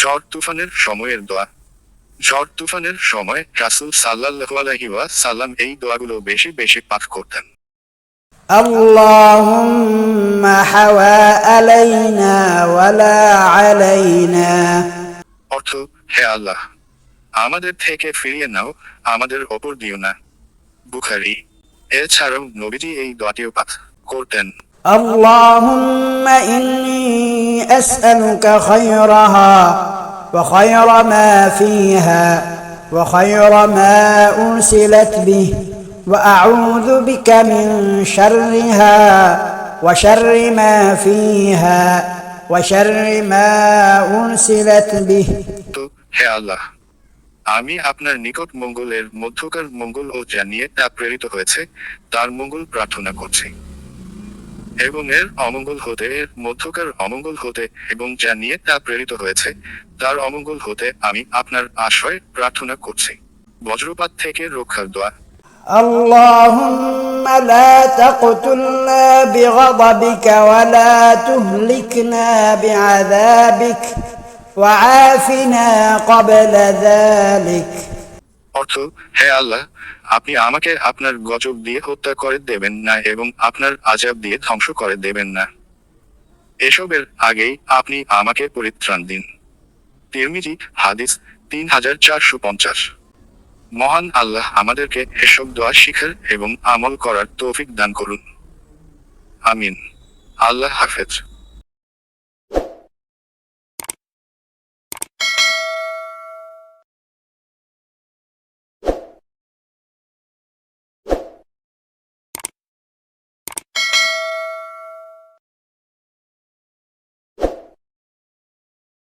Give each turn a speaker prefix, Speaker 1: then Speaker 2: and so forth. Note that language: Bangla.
Speaker 1: ঝড় তুফানের সময়ের দোয়া ঝড় তুফানের সময় রাসুল সাল্লাল্লাহু আলাইহি সাল্লাম এই দোয়াগুলো বেশি বেশি পাঠ করতেন
Speaker 2: اللهم حوى علينا ولا علينا
Speaker 1: অর্থ হে আল্লাহ আমাদের থেকে ফিরিয়ে নাও আমাদের ওপর দিও না বুখারি এছাড়াও নবীজি এই দোয়াটিও পাঠ করতেন
Speaker 2: اللهم إني أسألك خيرها وخير ما فيها وخير ما أرسلت به وأعوذ بك من شرها وشر ما فيها وشر ما أرسلت به
Speaker 1: তো হে আল্লাহ আমি আপনার নিকট মঙ্গলের মধ্যকার মঙ্গল ও যা নিয়ে তা প্রেরিত হয়েছে তার মঙ্গল প্রার্থনা করছি এবং এর অমঙ্গল হতে এর মধ্যকার অমঙ্গল হতে এবং যা নিয়ে তা প্রেরিত হয়েছে তার অমঙ্গল হতে আমি আপনার আশ্রয় প্রার্থনা করছি বজ্রপাত থেকে রক্ষার দোয়া
Speaker 2: اللهم لا تقتلنا بغضبك ولا تهلكنا بعذابك وعافنا قبل ذلك
Speaker 1: অর্থ, হে আল্লাহ, আপনি আমাকে আপনার গজব দিয়ে হত্যা করে দেবেন না এবং আপনার আজাব দিয়ে ধ্বংস করে দেবেন না। এসবের আগেই আপনি আমাকে পরিত্রাণ দিন। তিরমিজি, হাদিস তিন হাজার চারশো পঞ্চাশ। মহান আল্লাহ আমাদেরকে এসব দোয়া শিখার এবং আমল করার তৌফিক দান করুন। আমিন। আল্লাহ হাফেজ।